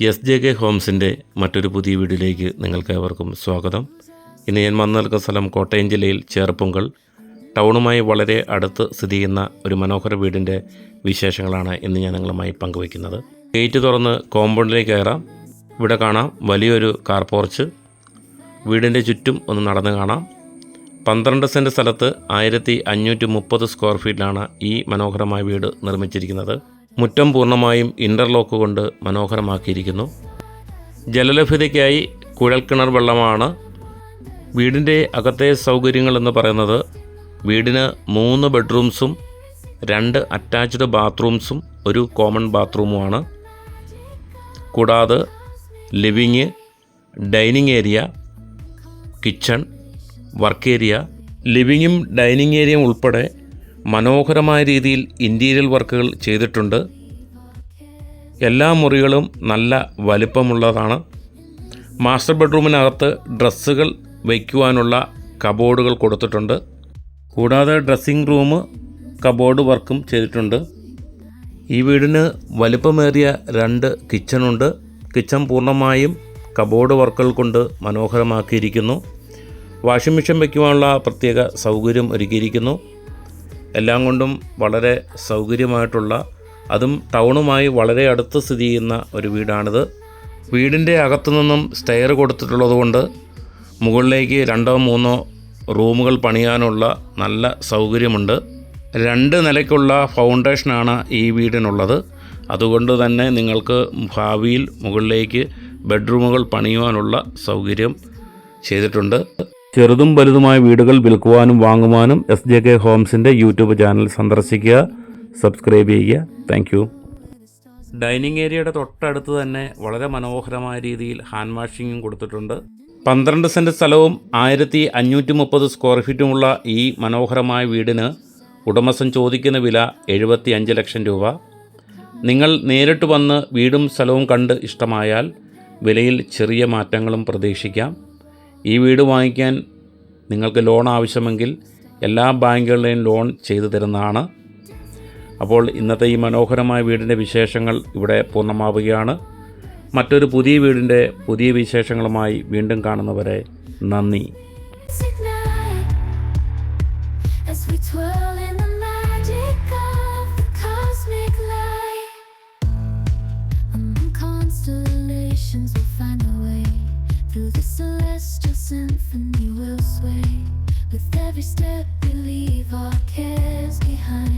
S J K ഹോംസിന്റെ മറ്റൊരു പുതിയ വീടിലേക്ക് നിങ്ങൾക്ക് ഏവർക്കും സ്വാഗതം. ഇന്ന് ഞാൻ വന്നു നിൽക്കുന്ന സ്ഥലം കോട്ടയം ജില്ലയിൽ ചേർപ്പുങ്കൽ. ടൗണുമായി വളരെ അടുത്ത് സ്ഥിതി ചെയ്യുന്ന ഒരു മനോഹര വീടിന്റെ വിശേഷങ്ങളാണ് ഇന്ന് ഞാൻ നിങ്ങളുമായി പങ്കുവയ്ക്കുന്നത്. ഗേറ്റ് തുറന്ന് കോമ്പൗണ്ടിലേക്ക് കയറാം. ഇവിടെ കാണാം വലിയൊരു കാർ പോർച്ച്. വീടിന്റെ ചുറ്റും ഒന്ന് നടന്ന് കാണാം. പന്ത്രണ്ട് സെന്റ് സ്ഥലത്ത് ആയിരത്തി അഞ്ഞൂറ്റി മുപ്പത് സ്ക്വയർ ഫീറ്റിലാണ് ഈ മനോഹരമായ വീട് നിർമ്മിച്ചിരിക്കുന്നത്. മുറ്റം പൂർണമായും ഇന്റർലോക്ക് കൊണ്ട് മനോഹരമാക്കിയിരിക്കുന്നു. ജലലഭ്യതയ്ക്കായി കുഴൽക്കിണർ വെള്ളമാണ്. വീടിന്റെ അകത്തെ സൗകര്യങ്ങൾ എന്ന് പറയുന്നത് വീടിന് മൂന്ന് ബെഡ്റൂംസും രണ്ട് അറ്റാച്ച്ഡ് ബാത്റൂംസും ഒരു കോമൺ ബാത്റൂമുമാണ് കൂടാതെ living dining area kitchen work area ലിവിങ്ങും dining ഏരിയയും ഉൾപ്പെടെ മനോഹരമായ രീതിയിൽ ഇന്റീരിയൽ വർക്കുകൾ ചെയ്തിട്ടുണ്ട്. എല്ലാ മുറികളും നല്ല വലിപ്പമുള്ളതാണ്. മാസ്റ്റർ ബെഡ്റൂമിനകത്ത് ഡ്രസ്സുകൾ വയ്ക്കുവാനുള്ള കബോർഡുകൾ കൊടുത്തിട്ടുണ്ട്. കൂടാതെ ഡ്രസ്സിംഗ് റൂം കബോർഡ് വർക്കും ചെയ്തിട്ടുണ്ട്. ഈ വീടിന് വലിപ്പമേറിയ രണ്ട് കിച്ചണുണ്ട്. കിച്ചൺ പൂർണമായും കബോർഡ് വർക്കുകൾ കൊണ്ട് മനോഹരമാക്കിയിരിക്കുന്നു. വാഷിംഗ് മെഷീൻ വയ്ക്കുവാനുള്ള പ്രത്യേക സൗകര്യം ഒരുക്കിയിരിക്കുന്നു. എല്ലാം കൊണ്ടും വളരെ സൗകര്യമായിട്ടുള്ള അതും ടൗണുമായി വളരെ അടുത്ത് സ്ഥിതി ചെയ്യുന്ന ഒരു വീടാണിത്. വീടിന്റെ അകത്തു നിന്നും സ്റ്റെയർ കൊടുത്തിട്ടുള്ളതുകൊണ്ട് മുകളിലേക്ക് രണ്ടോ മൂന്നോ റൂമുകൾ പണിയാനുള്ള നല്ല സൗകര്യമുണ്ട്. രണ്ട് നിലയ്ക്കുള്ള ഫൗണ്ടേഷനാണ് ഈ വീടിനുള്ളത്. അതുകൊണ്ട് തന്നെ നിങ്ങൾക്ക് ഭാവിയിൽ മുകളിലേക്ക് ബെഡ്റൂമുകൾ പണിയുവാനുള്ള സൗകര്യം ചെയ്തിട്ടുണ്ട്. ചെറുതും വലുതുമായ വീടുകൾ വിൽക്കുവാനും വാങ്ങുവാനും എസ് ജെ കെ ഹോംസിന്റെ യൂട്യൂബ് ചാനൽ സന്ദർശിക്കുക സബ്സ്ക്രൈബ് ചെയ്യുക. താങ്ക് യു ഡൈനിങ് ഏരിയയുടെ തൊട്ടടുത്ത് തന്നെ വളരെ മനോഹരമായ രീതിയിൽ ഹാൻഡ് വാഷിങ്ങും കൊടുത്തിട്ടുണ്ട്. പന്ത്രണ്ട് സെന്റ് സ്ഥലവും ആയിരത്തി അഞ്ഞൂറ്റി മുപ്പത് സ്ക്വയർ ഫീറ്റുമുള്ള ഈ മനോഹരമായ വീടിന് ഉടമസ്ഥൻ ചോദിക്കുന്ന വില എഴുപത്തി അഞ്ച് ലക്ഷം രൂപ. നിങ്ങൾ നേരിട്ട് വന്ന് വീടും സ്ഥലവും കണ്ട് ഇഷ്ടമായാൽ വിലയിൽ ചെറിയ മാറ്റങ്ങളും പ്രതീക്ഷിക്കാം. ഈ വീട് വാങ്ങിക്കാൻ നിങ്ങൾക്ക് ലോൺ ആവശ്യമെങ്കിൽ എല്ലാ ബാങ്കുകളുടെയും ലോൺ ചെയ്തു തരുന്നതാണ്. അപ്പോൾ ഇന്നത്തെ ഈ മനോഹരമായ വീടിന്റെ വിശേഷങ്ങൾ ഇവിടെ പൂർണമാവുകയാണ്. മറ്റൊരു പുതിയ വീടിന്റെ പുതിയ വിശേഷങ്ങളുമായി വീണ്ടും കാണുന്നവരെ നന്ദി. Constellations, find a way. Through the celestial symphony we'll sway With every step we leave our cares behind.